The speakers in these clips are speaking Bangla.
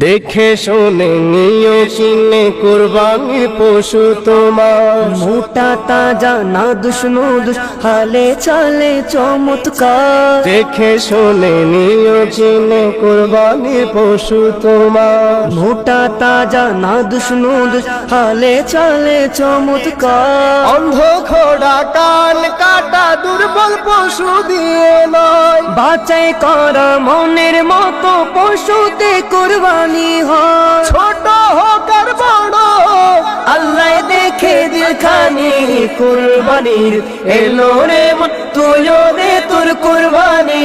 দেখে শুনে নিও কিনে কোরবানি পশু তোমার। মোটা তাজা না দুষ্ণু দুষ হালে চালে চমৎকার। দেখে শুনে নিও কিনে কোরবানি পশু তোমার। মোটা তাজা না দুষ্ণু দুষ হালে চালে চমৎকার। অন্ধ খোড়া কান কাটা দুর্বল পশু দিয়ে নয়। বাঁচাই করা মনের মতো পশুতে কুরবানি হয়। ছোট হোক আর বড় আল্লাহ দেখে দিলখানি কুরবানির। এলো রে তুইও দে তোর কুরবানি।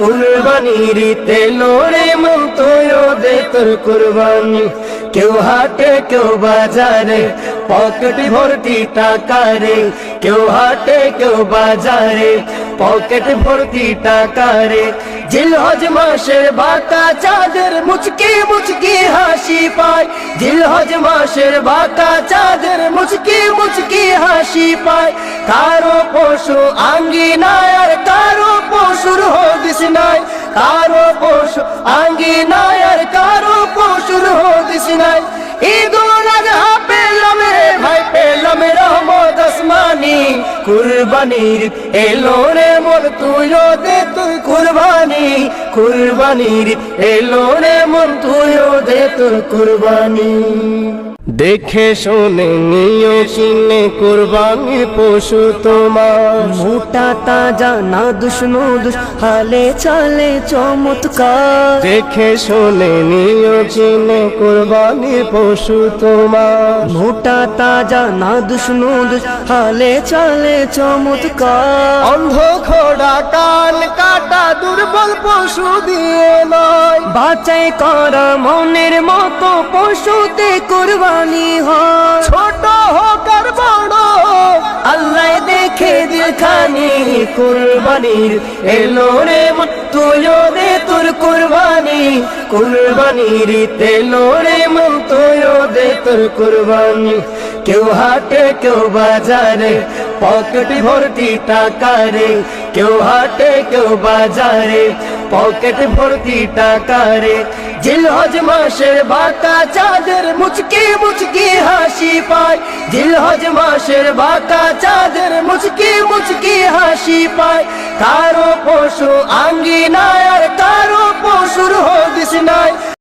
কুরবানির তেলো রে মন তুইও দে তোর কুরবানি। কেউ হাটে কেউ বাজারে পকেট ভর্তি টাকা রে। কেউ হাটে কেউ বাজারে পকেট ভর্তি টাকা রে জিলহজ মাসের বাতা চাঁদের মুচকি মুচকি হাসি পায়। জিলহজ মাসের বাতা চাঁদের মুচকি মুচকি হাসি পায়। কারও পশু আঙ্গিনায় আর কারও পশুর হদিস নাই। কারও পশু আঙ্গিনায় আর কারও পশুর হদিস নাই। কুরবানির, এলো রে মোর তুইও দে তুই কুরবানি। কুরবানির, এলো রে মোর তুইও দে কুরবানি। দেখে শুনে নিও কিনে কুরবানি পশু তোমার। মোটা তাজা না দুষ্ণু দুষ হালে চালে চমৎকার। দেখে শুনে নিও কিনে কুরবানি পশু তোমার। মোটা তাজা না দুষ্ণু দুষ হালে চালে চমৎকার। অন্ধ খোড়া কান কাটা দুর্বল পশু দিয়ে নয় বাঁচাই করা মনের মতো পশুতে কুরবানি হয়। ছোট হোক আর বড় আল্লাহ দেখে দিলখানি কুরবানির। এলো রে তুইও দে তোর কুরবানি। কুরবানির তেলো রে মন তুইও দে তোর কুরবানি। কেউ হাটে কেউ বাজারে পকেট ভর্তি টাকা রে। কেউ হাটে, কেউ বাজারে, পকেট ভর্তি টাকা রে জিলহজ মাসের বাঁকা, চাঁদের মুচকি মুচকি হাসি পায়। জিলহজ মাসের বাঁকা, চাঁদের মুচকি মুচকি হাসি পায়। কারও পশু আঙ্গিনায় আর কারও পশুর হদিস নাই।